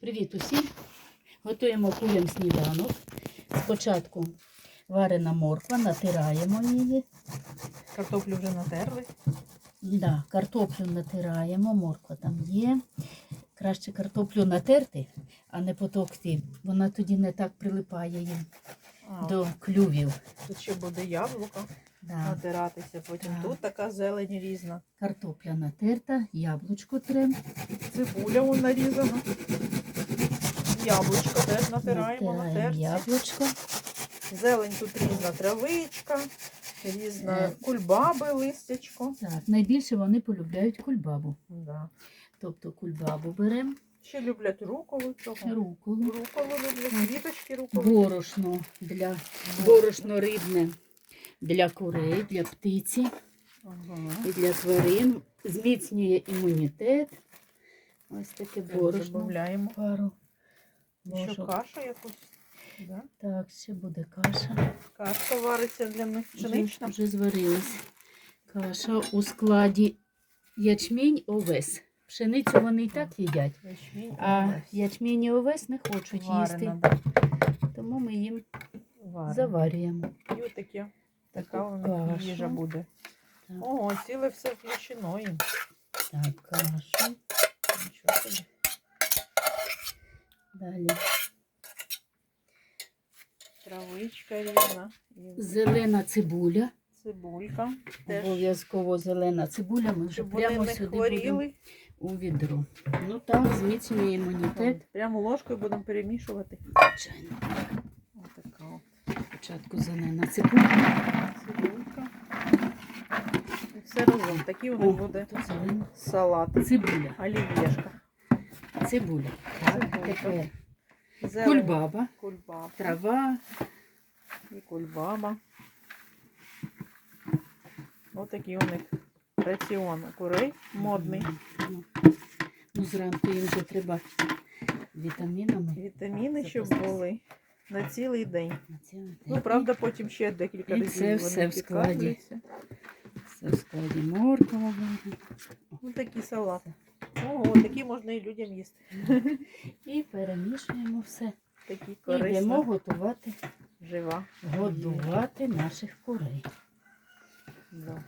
Привіт усім! Готуємо курям сніданок. Спочатку варена морква, натираємо її. Картоплю вже натерли. Да, картоплю натираємо, морква там є. Краще картоплю натерти, а не потовкти. Вона тоді не так прилипає їм А, до клювів. Тут ще буде яблуко. Натиратися. Потім Так. тут така зелень різна. Картопля натерта, яблучко трем. Цибуля вон нарізана. Яблучко теж натираємо на Натираємо терці. яблучко. Зелень тут різна травичка, різна Е. кульбаби, листячко. Так, найбільше вони полюбляють кульбабу. Да. Тобто кульбабу беремо, Ще люблять руколу цього. руколу, Руколу люблять, квіточки руколи. борошно для борошно рибне для курей, для птиці Ага. і для тварин. Зміцнює імунітет. Ось таке борошно. Додаємо. Пару. Ще кашу якусь. Да? Так, ще буде каша. Кашка вариться для них Вже, пшенична. вже зварилась. Каша у складі ячмінь, овес. Пшеницю вони і так їдять, Ячмінь, а овес. ячмінь і овес не хочуть Варена, їсти. Тому ми їм Варена. заварюємо. І отаке. Така у них їжа буде. Так. О, ціле все включено їм. Так, кашу. Нічого собі. Далі. Травичка різна. Зелена цибуля. цибулька. Теж, Обов'язково зелена цибуля. Ми вже щоб вони прямо не сюди будемо хворіли. у відро. Ну так, зміцнює імунітет. Прямо ложкою будемо перемішувати. Звичайно. Отака от Спочатку зелена цибуля. Цибулька. І все разом. Такий у О, буде салат. Цибуля. Олів'єшка. Цибуля. Так, тепер Зелень. кульбаба, Кульбаба. трава. І кульбаба. Ось такий у них раціон курей модний. Ну, Ну, зранку їм вже треба вітамінами. Вітаміни, щоб були на цілий день. на цілий день. Ну, правда, потім ще декілька І разів це все в складі. Все в складі морква. Ну, такий салат. Ого, такі можна і людям їсти. І перемішуємо все. Такі І йдемо готувати, жива. годувати наших курей. Да.